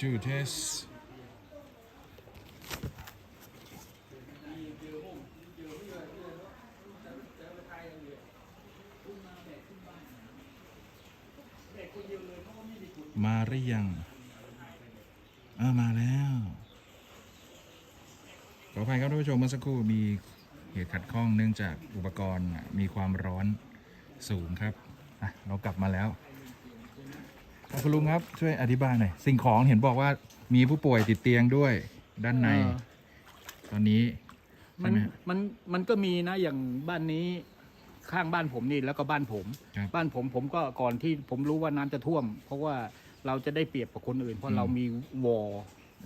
two test มาหรือยังเออมาแล้ว ขออภัยครับท่านผู้ชมเมื่อสักครู่มีเหตุขัดข้องเนื่องจากอุปกรณ์มีความร้อนสูงครับ เรากลับมาแล้ว คุณลุงครับช่วยอธิบายหน่อยสิ่งของเห็นบอกว่ามีผู้ป่วยติดเตียงด้วยด้านใน เออ ตอนนี้มัใช่นไหมมันมันก็มีนะอย่างบ้านนี้ข้างบ้านผมนี่แล้วก็บ้านผม ครับ บ้านผมผมก็ก่อนที่ผมรู้ว่าน้ำจะท่วม เพราะว่าเราจะได้เปรียบกับคนอื่น เพอืราะมเรามีวอล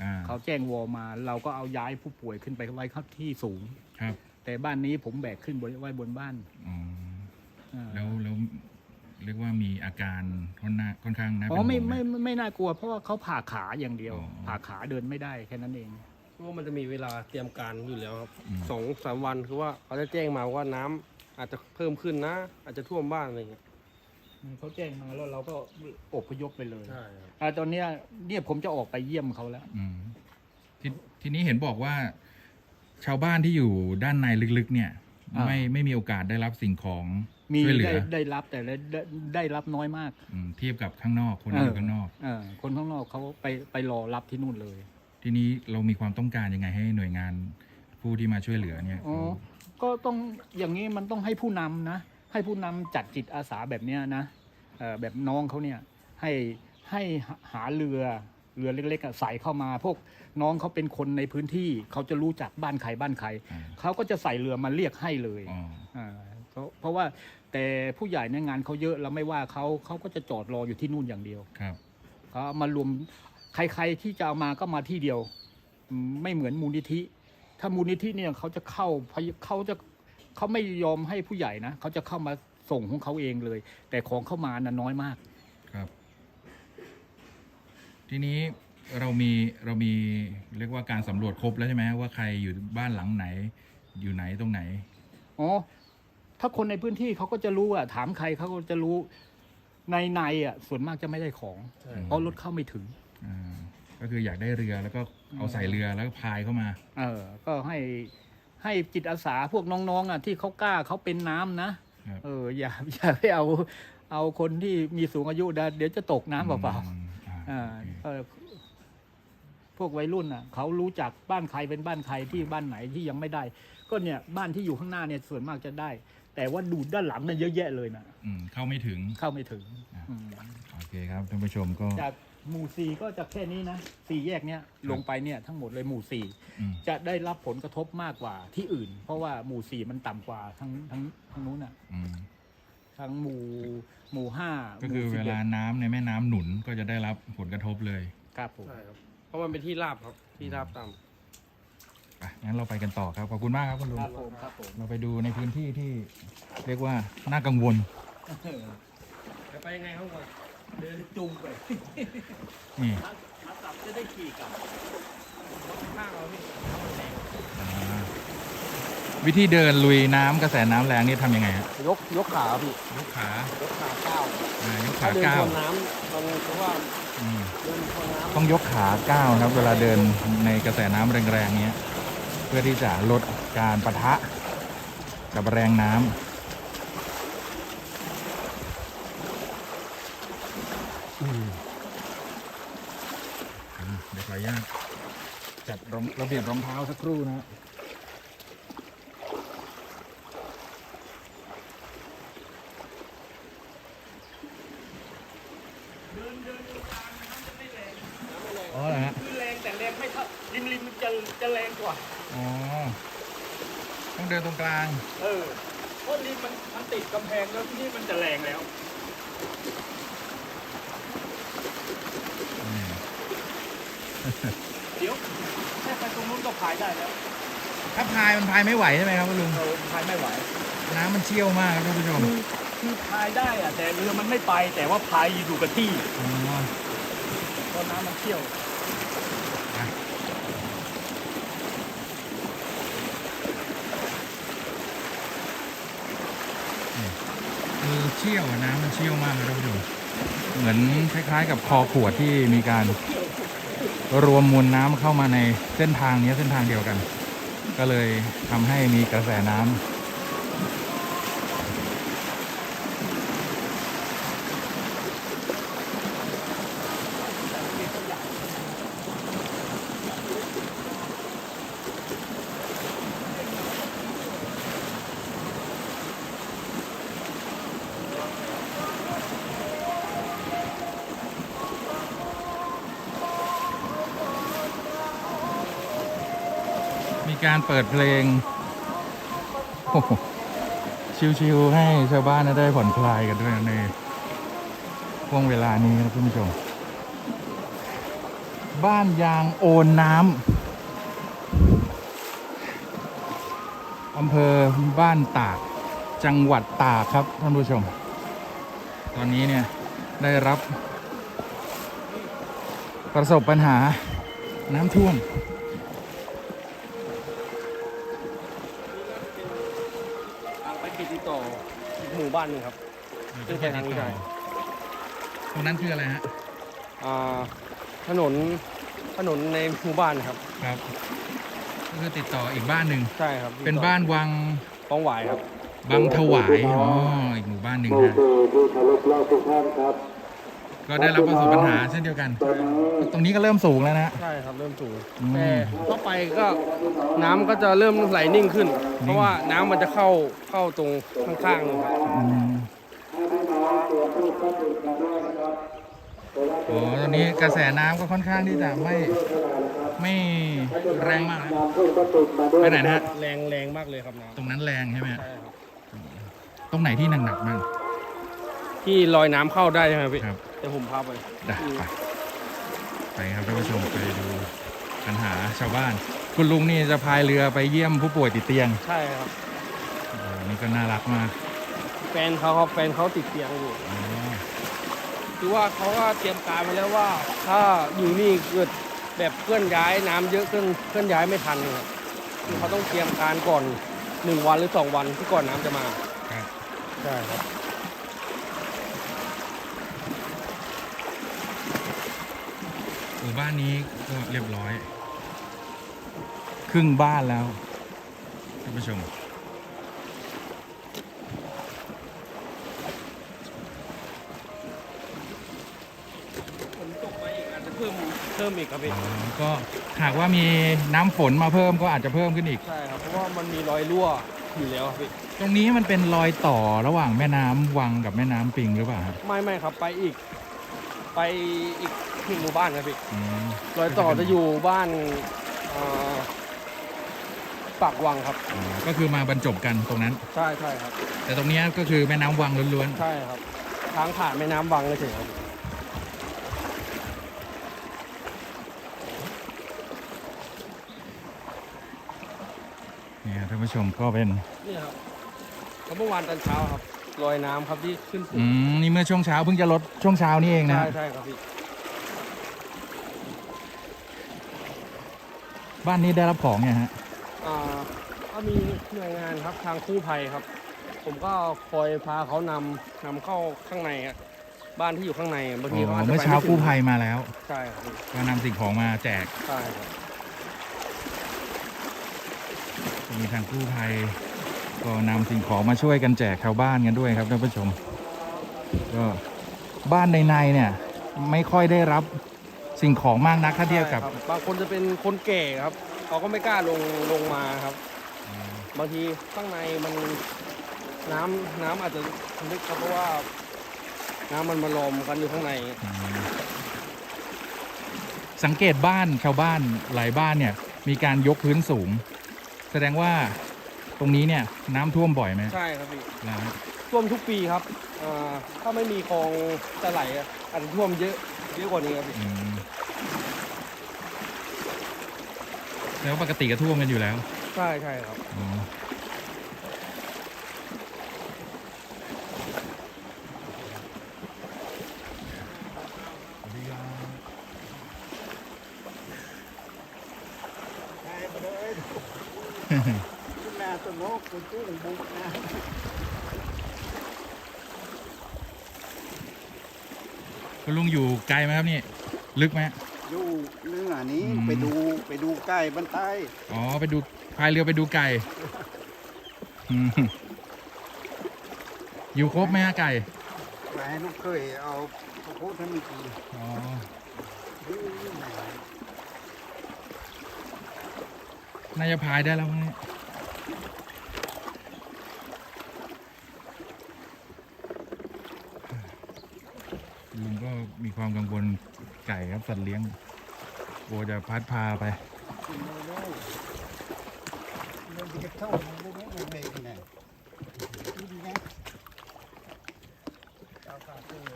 อ่าเขาแจ้งวอลมา เราก็เอาย้ายผู้ป่วยขึ้นไปไว้ข้างที่สูง ครับแต่บ้านนี้ผมแบกขึ้นบนไว้บนบ้านอ๋ออ่าแล้วแล้ว เรียกว่ามีอาการค่อนหน้าค่อนข้างน่าอ๋เป็อนไม่ห่วงไหม ไม่ไม่ไม่น่ากลัวเพราะว่าเขาผ่าขาอย่างเดียว อ๋อ ผ่าขาเดินไม่ได้แค่นั้นเอง เพราะว่ามันจะมีเวลาเตรียมการอยู่แล้วครับอืม สองสามวันคือว่าเขาจะแจ้งมาว่าน้ำอาจจะเพิ่มขึ้นนะ อาจจะท่วมบ้านอะไรเงี้ยเขาแจ้งมาแล้วเราก็อพยพไปเลยใช่ครับอ่าตอนเนี้ยเนี่ยผมจะออกไปเยี่ยมเขาแล้ว อืมททีนี้เห็นบอกว่า ชาวบ้านที่อยู่ด้านในลึกๆ เนี่ย อ่า ไม่ไม่มีโอกาสได้รับสิ่งของมีช่วยเหลืได้อได้รับแต่ได้ได้ได้รับน้อยมาก อืมเทียบกับข้างนอกคนที่อยู่ข้างนอก เออคนข้างนอกเขาไปไปรอรับที่นู่นเลย ทีนี้เรามีความต้องการยังไงให้หน่วยงานผู้ที่มาช่วยเหลือเนี่ยอ๋อ ก็ต้องอย่างนี้มันต้องให้ผู้นำนะ ให้ผู้นำจัดจิตอาสาแบบเนี้ยนะเออแบบน้องเขาเนี่ยให้ให้หาเรือ เรือเล็กๆอะใส่เข้ามา พวกน้องเขาเป็นคนในพื้นที่เขาจะรู้จักบ้านใครบ้านใครอ่าเขาก็จะใส่เรือมาเรียกให้เลยอ๋ออ่าเพราะเพราะว่าแต่ผู้ใหญ่ในยงานเขาเยอะเราไม่ว่าเขาเขาก็จะจอดรออยู่ที่นู่นอย่างเดียวครับเขาเอามารวมใครๆที่จะเอามาก็มาที่เดียวอืมไม่เหมือนมูลนิธิ ถ้ามูลนิธิเนี่ยเขาจะเข้าเขาจะเขาไม่ยอมให้ผู้ใหญ่นะเขาจะเข้ามาส่งของเขาเองเลย แต่ของเข้ามาน่ะน้อยมากครับ ทีนี้เรามีเรามีเรียกว่าการสำรวจครบแล้วใช่ไหมว่าใครอยู่บ้านหลังไหน อยู่ไหนตรงไหน อ๋อ ถ้าคนในพื้นที่เขาก็จะรู้อะถามใครเขาก็จะรู้ ในในอะ ส่วนมากจะไม่ได้ของ ใช่ เพราะรถเข้าไม่ถึง อ่าก็คืออยากได้เรือแล้วก็เอาใส่เรือแล้วก็พายเข้ามา เออ ก็ให้ให้จิตอาสาพวกน้องๆอะที่เขากล้าเขาเป็นน้ำนะ ครับ เออ อย่าอย่าไปเอา เอาคนที่มีสูงอายุนะเดี๋ยวจะตกน้ำเปล่าอืม อ่าๆอ่าโอเคเออพวกวัยรุ่นอะ เขารู้จักบ้านใครเป็นบ้านใครที่บ้านไหนที่ยังไม่ได้ ก็เนี่ยบ้านที่อยู่ข้างหน้าเนี่ยส่วนมากจะได้ แต่ว่าดูด้านหลังเนี่ยเยอะแยะเลยนะอืมเข้าไม่ถึงเข้าไม่ถึงอ่าอืมโอเคครับท่านผู้ชมก็ จากหมู่สี่ก็จะแค่นี้นะสี่แยกเนี้ยลงไปเนี่ยทั้งหมดเลยหมู่สี่อืม จะได้รับผลกระทบมากกว่าที่อื่น เพราะว่าหมู่สี่มันต่ำกว่าทั้งทั้งทั้งนู้นอะ อืม ทั้งหมู่หมู่ห้าก็คือหมู่เวสิบอ็ลาดน้ำในแม่น้ำหนุนก็จะได้รับผลกระทบเลยครับผมใช่ครับ เพราะมันเป็นที่ราบครับ ที่ราบต่อะงั้นเราไปกันต่อครับ ขอบคุณมากครับคุณลุง ครับผมครับผมเราไปดูในพื้นที่ที่เรียกว่าน่ากังวลำจะไปยังไงครับก่อนเดินจุงไปนี่ ขากลับจะได้ขี่กลับข้างเราพี่อ่า วิธีเดินลุยน้ำกระแสน้ำแรงนี่ทำยังไงฮะยกยกขาพี่ยกขายกขาก้าวอ่ายกถ้าขาเดินก้าชวนน้ำมันเพราะว่าอืมเดินชนน้ำต้องยกขาก้าวครับเวลาเดินในกระแสน้ำแรงๆเนี้ยเพื่อที่จะลดการปะทะกับแรงน้ำอืมอะเดี๋ยวขออนุญาตจัดรองระเบียบรองเท้าสักครู่นะฮะ เดินเดินอยู่กลางน้ำจะไม่แรง อ๋อเหรอฮะ คือแรงแต่แรงไม่เท่าริมริมมันจะจะแรงกว่า อ๋อ ต้องเดินตรง กลาง เออเพราะริมมันมันติดกำแพงแล้วที่นี่มันจะแรงแล้วอืมเดี๋ยวแค่ไปตรงนู้นก็พายได้แล้วถ้าพายมันพายไม่ไหวใช่ไหมครับคุณลุงเออพายไม่ไหว น้ำมันเชี่ยวมากครับท่านผู้ชมคือคือพายได้อะแต่เรือมันไม่ไปแต่ว่าพายอยู่กับที่อ๋อ เพราะน้ำมันเชี่ยว เชี่ยวนะน้ำมันเชี่ยวมากเลยท่านผู้ชมเหมือนคล้ายๆ กับคอขวดที่มีการ รวมมวลน้ำเข้ามาในเส้นทางนี้เส้นทางเดียวกัน ก็เลยทำให้มีกระแสน้ำ การเปิดเพลง ชิวๆให้ชาวบ้านได้ผ่อนคลายกันด้วยในช่วงเวลานี้นะคุณผู้ชม บ้านยางโอนน้ำอำเภอบ้านตาก จังหวัดตากครับท่านผู้ชม ตอนนี้เนี่ยได้รับ ประสบปัญหาน้ำท่วม ทางไปติดต่ออีกหมู่บ้านหนึ่งครับขึ้นไปทางนี้ได้ ตรงนั้นคืออะไรฮะอ่าถนนถนนในหมู่บ้านครับ ครับก็คือติดต่ออีกบ้านหนึ่งใช่ครับเป็นบ้านวังป้องหวายครับ บางถวายอ๋ออีกหมู่บ้านหนึ่งผู้ฮะสื่อที่เคารพรักทุกท่านครับ ก็ได้รับประสบปัญหาเช่นเดียวกันตอนนี้ตรงนี้ก็เริ่มสูงแล้วนะ ใช่ครับเริ่มสูงอืมแต่เข้าไปก็น้ำก็จะเริ่มไหลนิ่งขึ้น เพราะว่าน้ำมันจะเข้าเข้าตรงข้างๆเลยครับอืมอ๋อตอนนี้กระแสน้ำก็ค่อนข้างที่จะไม่ไม่แรงมากนะนำเครื่องกระตุกมาด้วยไปไหนนะฮะแรงแรงมากเลยครับน้ตรงนั้นแรงใช่ไหมฮะำใช่ครับตรงไหนที่หนักๆบ้างที่ลอยน้ำเข้าได้ใช่ไหมพี่ ครับ เดี๋ยวผมพาไปได้ไปไปครับท่านผู้ชมไปดูปัญหาชาวบ้าน คุณลุงนี่จะพายเรือไปเยี่ยมผู้ป่วยติดเตียงใช่ครับโอ้นี่ก็น่ารักมากแฟนเขาครับแฟนเขาติดเตียงอยู่อ๋อคือว่าเขาก็เตรียมการมาแล้วว่า ถ้าอยู่นี่เกิดแบบเคลื่อนย้ายน้ำเยอะเคลื่อนเคลื่อนย้ายไม่ทันครับคือเขาต้องเตรียมการก่อนหนึ่งวันหรือสองวันที่ก่อนน้ำจะมาครับ ใช่ครับ หมู่ บ้านนี้ก็เรียบร้อย ครึ่งบ้านแล้วท่านผู้ชมฝนตกไปอีกอาจจะเพิ่มเพิ่มอีกครับพี่อ๋อก็หากว่ามีน้ำฝนมาเพิ่มก็อาจจะเพิ่มขึ้นอีก ใช่ครับ เพราะว่ามันมีรอยรั่วอยู่แล้วครับพี่ ตรงนี้มันเป็นรอยต่อระหว่างแม่น้ำวังกับแม่น้ำปิงหรือเปล่าครับ ไม่ไม่ครับ ไปอีก ไปอีก หนึ่งหมู่บ้านครับพี่อืมรอยต่อจะอยู่บ้านเอ่อปากวังครับ อ๋อก็คือมาบรรจบกันตรงนั้น ใช่ใช่ครับ แต่ตรงเนี้ยก็คือแม่น้ำวังล้วนใช่ครับ ทางผ่านแม่น้ำวังเฉยๆครับๆเนี่ยท่านผู้ชมก็เป็น นี่ครับแล้วเมื่อวานตอนเช้าครับลอยน้ำครับที่ขึ้นสูอืงมนี่เมื่อช่วงเช้าเพิ่งจะลดช่วงเช้านี่เองนะ ใช่ใช่ครับพี่ บ้านนี้ได้รับของเนี่ยฮะอ่าก็มีหน่วยงานครับทางกู้ภัยครับ ผมก็คอยพาเขานำนำเข้าข้างในอะบ้านที่อยู่ข้างในบางอ๋ทีเขาออาจจะเมื่อไปเช้าไม่ถึงกู้ภัยมาแล้วใช่ครับพี่ก็นำสิ่งของมาแจกใช่ครับมีทางกู้ภัย ก็นำสิ่งของมาช่วยกันแจกชาวบ้านกันด้วยครับท่านผู้ชม ก็บ้านในในๆเนี่ย ไม่ค่อยได้รับ สิ่งของมากนักถ้าเทียบกับ ใช่ครับบางคนจะเป็นคนแก่ครับเขาก็ไม่กล้าลงลงมาครับ บางทีข้างในมันน้ำน้ำอาจจะลึกครับเพราะว่า น้ำมันมาลอมกันอยู่ข้างในอืมสังเกตบ้านชาวบ้านหลายบ้านเนี่ย มีการยกพื้นสูง แสดงว่าตรงนี้เนี่ยน้ำท่วมบ่อยไหมใช่ครับพี่นะท่วมทุกปีครับอ่าถ้าไม่มีคลองจะไหลอะอาจจะท่วมเยอะ เยอะกว่านี้ครับพี่อืมแล้วปกติก็ท่วมกันอยู่แล้วใช่ใช่ครับ อ๋อคุณ ลุงอยู่ไกลไหมครับนี่ลึกไหมออยู่เรื่องอันนี้อืมไปดูไปดูใกล้บันใต้อ๋อไปดูพายเรือไปดูไก่อืมอยู่ครบไหมฮะไก่ไปให้น้องเคยเอาข้าวโพดให้มันกินอ๋อน่าจะพายได้แล้วมั้งเนี่ยลุงก็ มีความกังวลไก่ครับสัตว์เลี้ยงกลัวจะพัดพาไป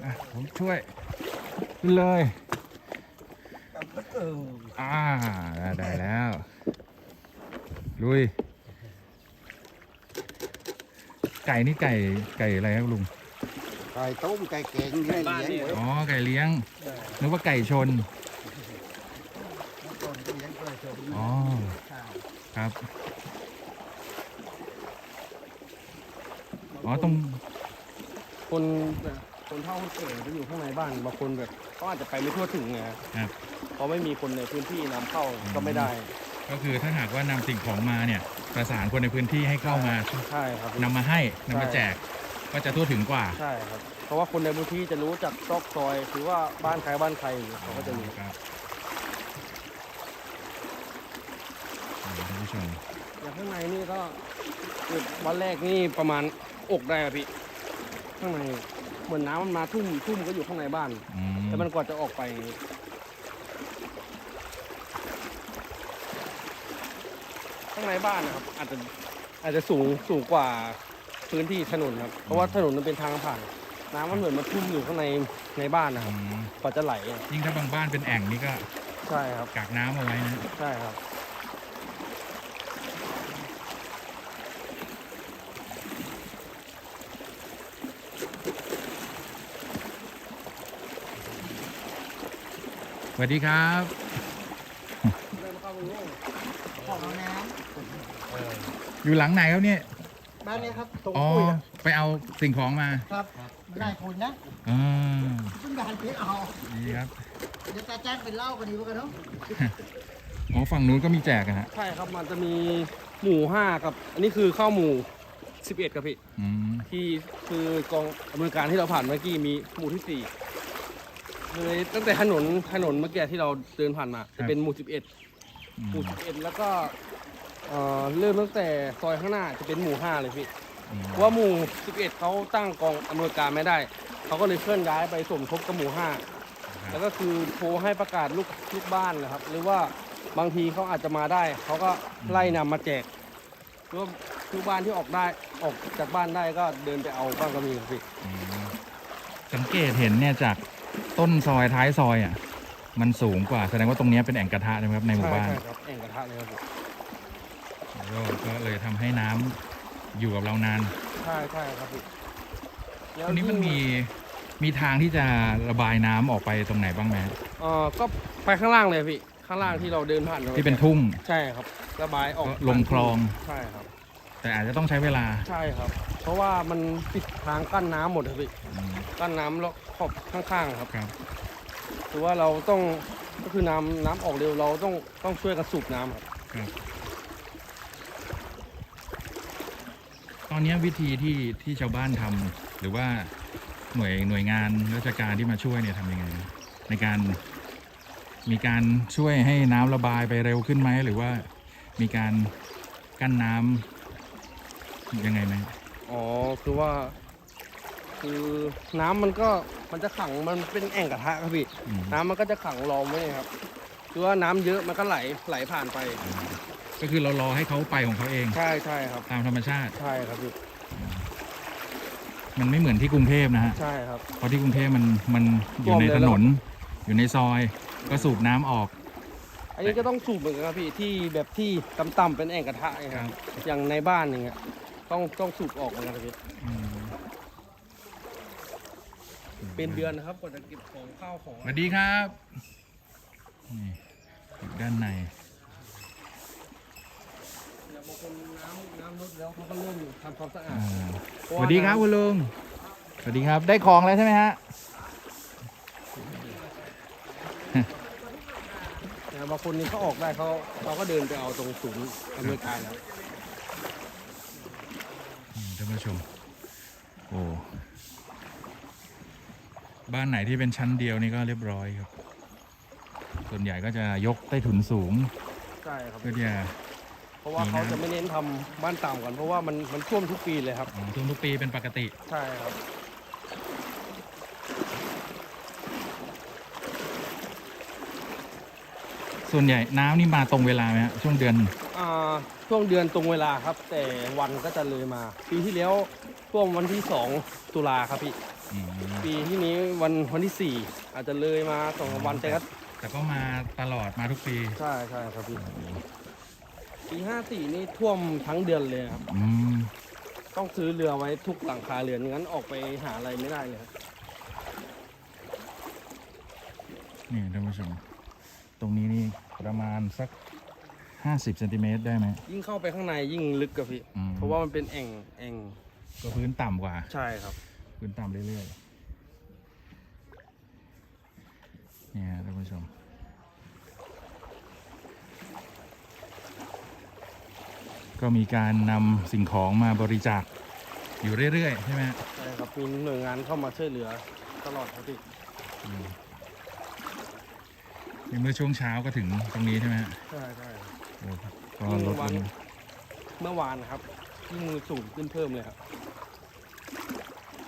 อะผมช่วยขึ้นเลยอ่าได้แล้ว ลุย ไก่นี่ไก่ไก่อะไรครับลุง ไก่ต้มไก่แกงนี่เลี้ยงไว้อ๋อไก่เลี้ยงนึกว่าไก่ชนเมื่อก่อนก็เลี้ยงไก่ชนอ๋อครับอ๋อตรงคนคนเฒ่าคนแก่จะอยู่ข้างในบ้านบางคนแบบเขาอาจจะไปไม่ทั่วถึงไงครับ เพราะไม่มีคนในพื้นที่นำเข้าก็ไม่ได้ก็คือถ้าหากว่านำสิ่งของมาเนี่ย ประสานคนในพื้นที่ให้เข้ามาใช่ครับนำมาให้นำมาใช่แจก ก็จะทั่วถึงกว่าใช่ครับ เพราะว่าคนในพื้นที่จะรู้จักซอกซอยคือว่าบ้านใครบ้านใครเขาก็จะรู้ครับนี่ท่านผู้ชมอย่างข้างในนี่ก็คือวันแรกนี่ประมาณอกได้อะพี่ข้างในเหมือนน้ำมันมาทุ่มทุ่มก็อยู่ข้างในบ้าน อืมแล้วมันกว่าจะออกไปอย่างนี้ข้างในบ้านนะครับ อาจจะอาจจะสูงสูงกว่า พื้นที่ถนนครับ เพราะว่าถนนมันเป็นทางผ่าน น้ำมันเหมือนมาทุ่มอยู่ข้างในในบ้านนะครับอืมกว่าจะไหลอะยิ่งถ้าบางบ้านเป็นแอ่งนี่ก็ใช่ครับ กักน้ำเอาไว้นะ ใช่ครับ สวัสดีครับของน้อยู่หลังไหนครับเนี่ยำบ้านนี้ครับตรงอ๋อ ปุ้ยอะไปเอาสิ่งของมาครับไม่ได้คุณนะอ่าเพิ่งด่านไปเอา ดีครับ เดี๋ยวตาแจ้งเป็นเหล้ากันดีกว่ากันเนาะอ๋อ ฝั่งนู้นก็มีแจกอะฮะ ใช่ครับมันจะมีหมู่ห้ากับ อันนี้คือข้าวหมู่สิบเอ็ดครับพี่ อืม ที่คือกองอำนวยการที่เราผ่านเมื่อกี้มีหมู่ที่สี่เลยตั้งแต่ถนนถนนเมื่อกี้ที่เราเดินผ่านมา จะเป็นหมู่สิบเอ็ดอืหมู่มสิบเอ็ดแล้วก็ เอ่อเริ่มตั้งแต่ซอยข้างหน้าจะเป็นหมู่ห้าเลยพี่อืมเพราะว่าหมู่สิบเอ็ดเขาตั้งกองอำนวยการไม่ได้เขาก็เลยเคลื่อนย้ายไปสมทบกับหมู่ห้าครัแล้บวก็คือโทรให้ประกาศลูกลูกบ้านนะครับ หรือว่าบางทีเขาอาจจะมาได้เขาก็ไล่นำมาแจกหรือว่าลูกบ้านที่ออกได้ออกจากบ้านได้ก็เดินไปเอาบ้างก็มีครับพี่อืมสังเกตเห็นเนี่ยจากต้นซอยท้ายซอยอะ มันสูงกว่าแสดงว่าตรงเนี้ยเป็นแอ่งกระทะนะครับในหมู่บ้านใช่ครับแอ่งกระทะเลยครับพี่ ก็ก็เลยทำให้น้ำอยู่กับเรานานใช่ใช่ครับพี่ตรงนี้มันมีมีทางที่จะระบายน้ำออกไปตรงไหนบ้างไหมเออก็ไปข้างล่างเลยพี่ ข้างล่างที่เราเดินผ่านที่เป็นทุ่ง ใช่ครับ ระบายออกก็ลงคลอง ใช่ครับ แต่อาจจะต้องใช้เวลาใช่ครับ เพราะว่ามันปิดทางกั้นน้ำหมดครับพี่ อืมกั้นน้ำแล้วขอบข้างๆครับ ครับคือว่าเราต้องก็คือน้ำน้ำออกเร็วเราต้องต้องช่วยกันสูบน้ำครับครับ อนนี้วิธีที่ที่ชาวบ้านทำหรือว่าหน่วยหน่วยงานราชการที่มาช่วยเนี่ยทำยังไง ในการมีการช่วยให้น้ำระบายไปเร็วขึ้นไหมหรือว่ามีการกั้นน้ำยังไงไหมอ๋อคือว่า คือน้ำมันก็มันจะขังมันเป็นแอ่งกระทะครับพี่อืมน้ำมันก็จะขังล้อมไว้ครับ คือว่าน้ำเยอะมันก็ไหลไหลผ่านไป ก็คือเรารอให้เขาไปของเขาเอง ใช่ใช่ครับ ตามธรรมชาติ ใช่ครับพี่มันไม่เหมือนที่กรุงเทพนะฮะ ใช่ครับ เพราะที่กรุงเทพมันมันอยู่ในท่วมเลยถเหรนอนอยู่ในซอย ก็สูบน้ำออก อันนี้ก็ต้องสูบเหมือนกันครับพี่ที่แบบที่ต่ำๆเป็นแอ่งกระทะอย่างเงี้ยครับอย่างในบ้านอย่างเงี้ยต้องต้องสูบออกเหมือนกันครับพี่อืมเป็นเดือนนะครับกว่าจะเก็บของข้าวของ สวัสดีครับ นี่อยู่ด้านใน อย่างบางคนน้ำน้ำลดแล้วเขาก็เริ่มทำความสะอาดอ่าเพสราะวัสดีครับคุณลุง สวัสดีครับ ได้ของแล้วใช่ไหมฮะบางคนนี่เขาออกได้เขาเขาก็เดินไปเอาตรงศูนย์อำนวยการแล้วอืมท่านผู้ชม โอ้ บ้านไหนที่เป็นชั้นเดียวนี่ก็เรียบร้อยครับ ส่วนใหญ่ก็จะยกใต้ถุนสูง ใช่ครับ เพื่อที่จะ เพราะว่าเขาจะไม่เน้นทำบ้านต่ำกัน เพราะว่ามันมันท่วมทุกปีเลยครับอ๋อท่วมทุกปีเป็นปกติ ใช่ครับส่วนใหญ่น้ำนี่มาตรงเวลาไหมฮะช่วงเดือนอ่าช่วงเดือนตรงเวลาครับ แต่วันก็จะเลยมา ปีที่แล้วท่วมวันที่2ตุลาครับพี่อืมปีที่นี้วันวันที่4อาจจะเลยมาสองสามวันแต่ก็แต่ก็มาตลอดมาทุกปี ใช่ใช่ครับพี่ ปีห้าสี่นี่ท่วมทั้งเดือนเลยครับ อืมต้องซื้อเรือไว้ทุกหลังคาเรือนงั้นออกไปหาอะไรไม่ได้เลยครับนี่ท่านผู้ชม ตรงนี้นี่ประมาณสักห้าสิบเซนติเมตรได้ไหม ยิ่งเข้าไปข้างในยิ่งลึกกับพี่ อืม เพราะว่ามันเป็นแอ่งแอ่งก็พื้นต่ำกว่า ใช่ครับพื้นต่ำเรื่อยๆ เนี่ยท่านผู้ชม ก็มีการนำสิ่งของมาบริจาคอยู่เรื่อยๆ ใช่ไหมฮะใช่ครับมีหน่วยงานเข้ามาช่วยเหลือตลอดครับพี่อืมนี่เมื่อช่วงเช้าก็ถึงตรงนี้ใช่ไหมฮะใช่ใช่โอ้ก็ลดลงเมื่อวานนะครับยิ่งสูงขึ้นเพิ่มเลยครับ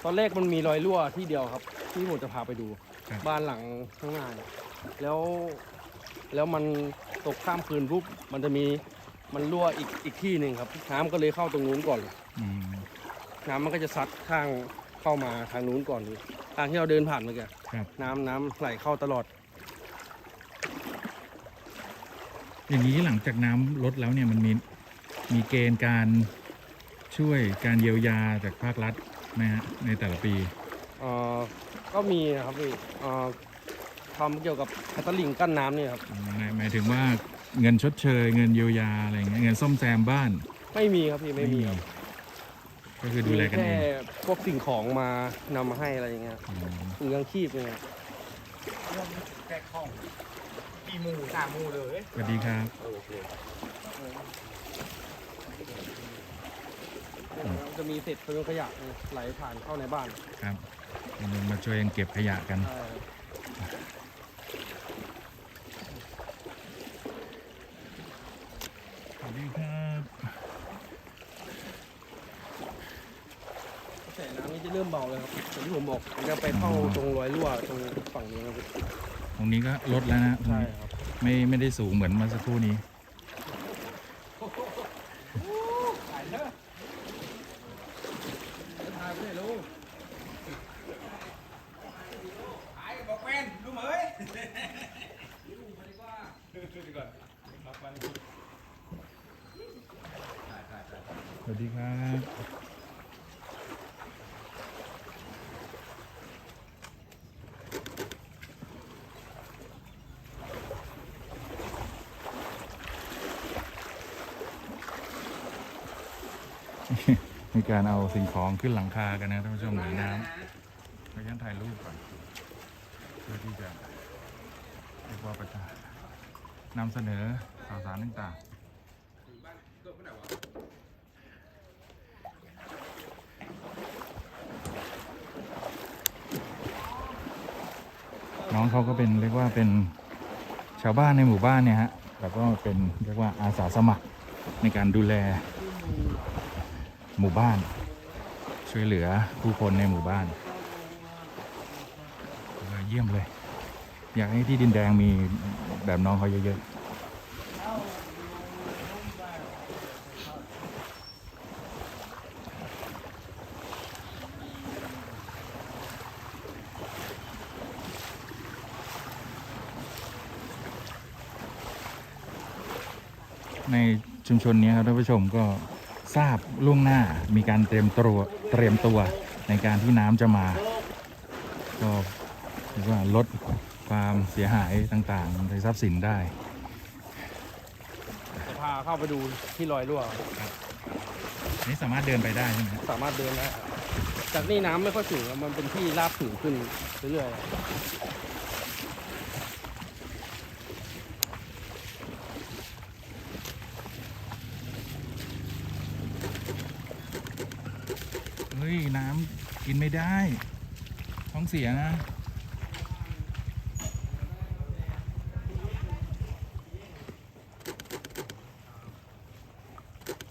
ตอนแรกมันมีรอยรั่วที่เดียวครับ ที่ผมจะพาไปดูครับบ้านหลังข้างหน้าเนี่ยแล้ว แล้วมันตกข้ามคืนปุ๊บมันจะมี มันรั่วอีกอีกที่หนึ่งครับน้ำก็เลยเข้าตรงนู้นก่อนเลยอืมน้ำมันก็จะซัดข้างเข้ามาทางนู้นก่อนเลยทางที่เราเดินผ่านเมื่อกี้ครับ น้ำน้ำไหลเข้าตลอด อย่างนี้หลังจากน้ำลดแล้วเนี่ยมันมีมีเกณฑ์การช่วยการเยียวยาจากภาครัฐไหมฮะในแต่ละปี เอ่อก็มีนะครับพี่เอ่อทำเกี่ยวกับแพตลิงกั้นน้ำเนี่ยครับ หมายหมายถึงว่า เงินชดเชย เงินเยียวยาอะไรอย่างเงี้ยเงินซ่อมแซมบ้านไม่มีครับพี่ไม่มีครับก็คือดูแลกันมีเอแค่งพวกสิ่งของมานำมาให้อะไรอย่างเงี้ยอืมถุงยังชีพเนี่ยแก้ข้องกี่หมู่สามหมู่เลยสวัสดีครับจะมีเศษเพลิงขยะไหลผ่านเข้าในบ้านครับเรามาช่วยกันเก็บขยะกัน ใช่ครับ สวัส ดีครับแต่น้ำนี่จะเริ่มเบาเลยครับอย่างที่ผมบอกมันจะไปเข้าตรงรอยรั่วตรงฝั่งนี้ครับพี่ตรงนี้ก็ลดแล้วนะตรงใช่นี้ครับ ไม่ไม่ได้สูงเหมือนเมื่อสักครู่นี้ สวัสดีครับ มีการ เอาสิ่งของขึ้นหลังคากันนะท่านผู้ชมหนีน้ำขอยันถ่ายรูปก่อน เพื่อที่จะเรียกว่าประชานำเสนอข่าวสารต่างๆน้องเขาก็เป็นเรียกว่าเป็นชาวบ้านในหมู่บ้านเนี่ยฮะแล้วก็เป็นเรียกว่าอาสาสมัครในการดูแล หมู่บ้าน ช่วยเหลือผู้คนในหมู่บ้านเยี่ยมเลย อยากให้ที่ดินแดงมีแบบน้องเขาเยอะๆในชุมชนนี้ครับท่านผู้ชมก็ ทราบล่วงหน้ามีการเตรียมตัวเตรียมตัวในการที่น้ำจะมา ก็เรียกว่าลดความเสียหายต่างๆในทรัพย์สินได้ จะพาเข้าไปดูที่รอยรั่วครับนี่สามารถเดินไปได้ใช่ไหมครับสามารถเดินได้ครับจากนี่น้ำไม่ค่อยสูงครับมันเป็นที่ราบสูงขึ้นเรื่อยๆ ฮ้ย น้ำ กินไม่ได้ ท้องเสียนะ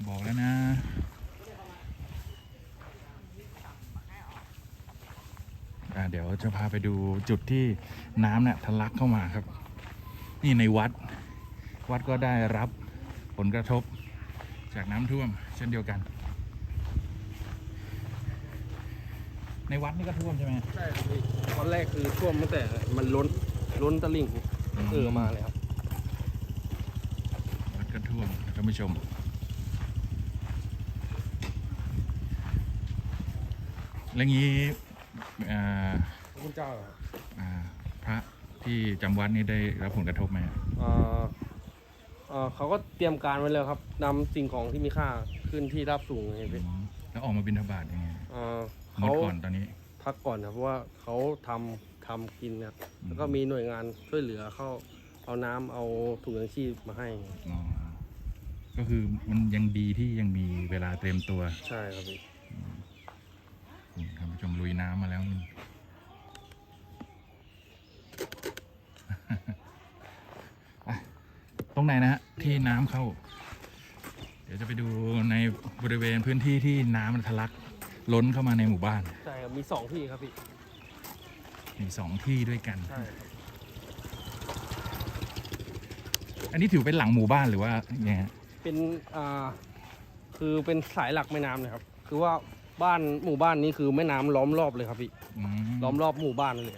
บอกแล้วนะ เดี๋ยวจะพาไปดูจุดที่น้ำเนี่ยทะลักเข้ามาครับ นี่ในวัด วัดก็ได้รับผลกระทบจากน้ำท่วมเช่นเดียวกัน ใน วัดนี่ก็ท่วมใช่ไหมใช่ครับพี่วันแรกคือท่วมตั้งแต่มันล้นล้นตลิ่งเออมาเลยครับวัดก็ท่วมท่านผู้ชมแล้วงี้อ่าคุณเจ้าเหรออ่าพระที่จำวัดนี่ได้รับผลกระทบไหมเอ่อเอ่อเขาก็เตรียมการไว้แล้วครับนำสิ่งของที่มีค่าขึ้นที่ราบสูงไงอืพี่มแล้วออกมาบินทบาทยังไงเอ่อ งดเขาก่อนตอนนี้ พักก่อนครับเพราะว่าเขาทำทำกินครับอืมแล้วก็มีหน่วยงานช่วยเหลือเข้าเอาน้ำเอาถุงยางชีพมาให้ อ๋อ ก็คือมันยังดีที่ยังมีเวลาเตรียมตัวใช่ครับพี่นี่ท่านผู้ชมลุยน้ำมาแล้วนี่ อะตรงไหนนะฮะที่น้ำเข้า เดี๋ยวจะไปดูในบริเวณพื้นที่ที่น้ำมันทะลัก ล้นเข้ามาในหมู่บ้าน ใช่ครับมีสองที่ครับพี่ มีสองที่ด้วยกัน ใช่ครับอันนี้ถือเป็นหลังหมู่บ้านหรือว่าไงฮะเป็นอ่าคือเป็นสายหลักแม่น้ำเลยครับ คือว่าบ้านหมู่บ้านนี้คือแม่น้ำล้อมรอบเลยครับพี่ อืมล้อมรอบหมู่บ้านเลย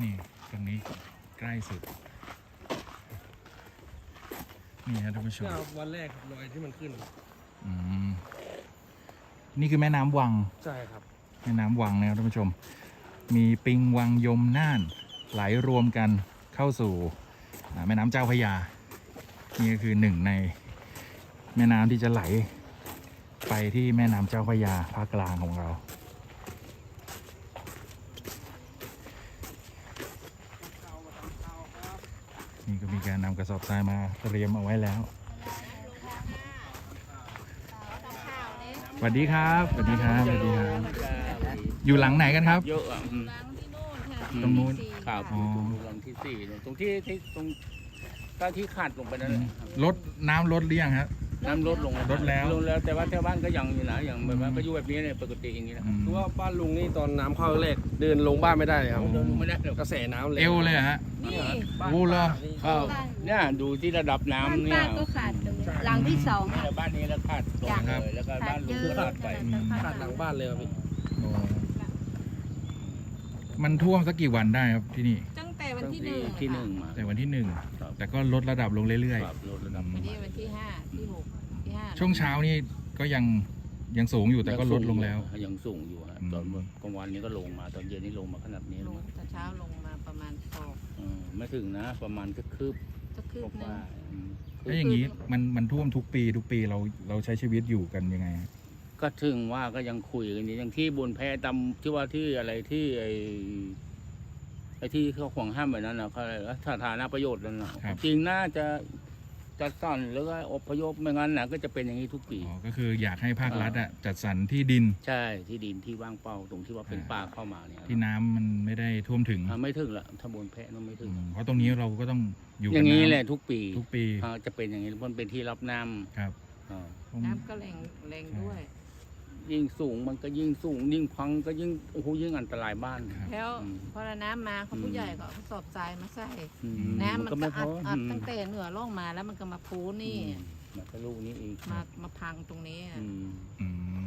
นี่ตรงนี้ใกล้สุด นี่ฮะท่านผู้ชมวันแรกครับรอยที่มันขึ้น อืม นี่คือแม่น้ำวัง ใช่ครับ แม่น้ำวังนะครับท่านผู้ชม มีปิงวังยมน่านไหลรวมกันเข้าสู่อ่าแม่น้ำเจ้าพระยา นี่ก็คือหนึ่งในแม่น้ำที่จะไหล ไปที่แม่น้ำเจ้าพระยาภาคกลางของเรา นี่ก็มีการนำกระสอบทรายมาเตรียมเอาไว้แล้ว ส วัสดีครับสวัสดีครับสวัสดีครับ อยู่หลังไหนกันครับ เยอะอะอืม ล้างที่นู่นค่ะตรงนู้น ที่สี่ครับอ๋อ ตรงที่สี่ตรงที่ที่ตรงใต้ที่ขาดลงไปนั่นแหละครับลดน้ำลดหรือยังครับ น้ำลดลงลดแล้วลดแล้วแต่ว่าแถวบ้านก็ยังอยู่นะอย่างแบบว่าก็อยู่แบบนี้เนี่ยปกติอย่างนี้นะอืมคือว่าบ้านลุงนี่ตอนน้ำเข้าแรกเดินลงบ้านไม่ได้เลยครับเดินลงไม่ได้เดี๋ยวกระแสน้ำเลยเอวเลยเหรอฮะนี่บ้านโอ้เหรอนี่เข้าเนี่ยดูที่ระดับบ้านน้ำเนี่ป้ายก็ขาดตรงนี้หลังที่สองเนี่อะยบ้านนี้แล้วขาดตรงจ้ะเลยแล้วก็ขาบ้าดนเยลุงอะก็ขาดไปขาดหลังบ้านเลยครับพี่โอ้มันท่วมสักกี่วันได้ครับที่นี่ตั้งแต่วันตั้งที่หที่นึ่งที่หนึ่งมาแต่วันที่หนึ่งครับแต่ก็ลดระดับลงเรื่อยครับลดระดับวันนี้วันที่ห้าที่หกที่ ห้าๆช่วงเช้านี่ก็ยังยังสูงอยู่แต่ก็ลดลงแล้ว ยังสูงอยู่ฮะอืมตอนกลางวันนี้ก็ลงมาตอนเย็นนี่ลงมาขนาดนี้ลแล้วงมั้งแต่เช้าลงมาประมาณศอกเออไม่ถึงนะ ประมาณก็คืบจะคืบกหนึงว่าๆอืมแล้วอย่างนี้มันมันท่วมทุกปีทุกปีเราเราใช้ชีวิตอยู่กันยังไงฮะก็ถึงว่าก็ยังคุยกันอยู่อย่างที่บนแพตำที่ว่าที่อะไรที่ไอไอที่เขาขวางห้ามแบบนั้นนะเขาอะไรนะสาธารณประโยชน์นั่นนะจริงน่าจะ จัดสรรหรือว่าอพยพไม่งั้นนะก็จะเป็นอย่างนี้ทุกปี อ๋อก็คืออยากให้ภาครัฐอะจัดสรรที่ดินใช่ที่ดินที่ว่างเปล่าตรงที่ว่าเป็นอ่าป่าเข้ามาเนี่ยที่น้ำมันไม่ได้ท่วมถึงอ่าไม่ถึงละถ้าบนแพนั่นไม่ถึอืง มเพราะตรงนี้เราก็ต้องอยู่อกับย่างนี้ำแหละทุกปีทุกปีอ่าจะเป็นอย่างนี้เพราะมันเป็นที่รับน้ำครับอ่าผมน้ำก็แรงแรงด้วย ยิ่งสูงมันก็ยิ่งสูง ยิ่งพังก็ยิ่งโอ้โหยิ่งอันตรายบ้านครับ แล้วอืมพอน้ำมาเขาอืมผู้ใหญ่ก็เอากระสอบทรายมาใส่ อืน้ำมันก็ก็ไม่พอัอดอัดอืมตั้งแต่เหนือล่องมาแล้วมันก็มาพูนี่ อืมมันก็ลูกนี้อีกมามาพังตรงนี้อะอืมอื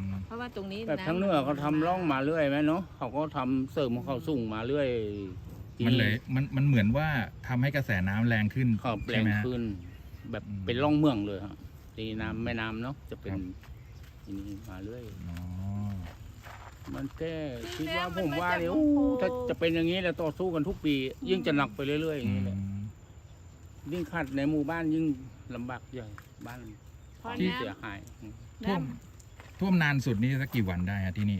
มเพราะว่าตรงนี้แบบำทั้งเหนือเขาทำร่องมาเรื่อยไหมเนาะเขาก็ทำเสริมของเขาสูงมาเรื่อยมันเลยมันมันเหมือนว่าทำให้กระแสน้ำแรงขึ้นเขาแปลใช่งไหมฮะ ขึ้น แบบอืมเป็นร่องเมืองเลยฮะตีน้ำแม่น้ำเนาะจะเป็น ครับอันนี้มาเรื่อย อ๋อมันแก้คิดที่แล้ว่าผมนว่าจเดี๋ยวโอ้โหถ้าจะเป็นอย่างนี้แล้วต่อสู้กันทุกปี ยิ่งจะหนักไปเรื่อยๆอย่างอืนี้แหละม ยิ่งขัดในหมู่บ้านยิ่งลำบากใหญ่บ้านเพราะที่น้ำเสียหายท่วมท่วมนานสุดนี่สักกี่วันได้ฮะที่นี่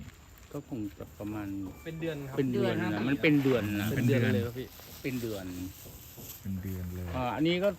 ก็คงจะประมาณเป็นเดือนครับเป็นเดือนนะมันเป็นเดือนนะเป็เป็นนเดืเดืออนนเลยครับพี่เป็นเดือนเป็นเดือนเลย อ่าอันนี้ก็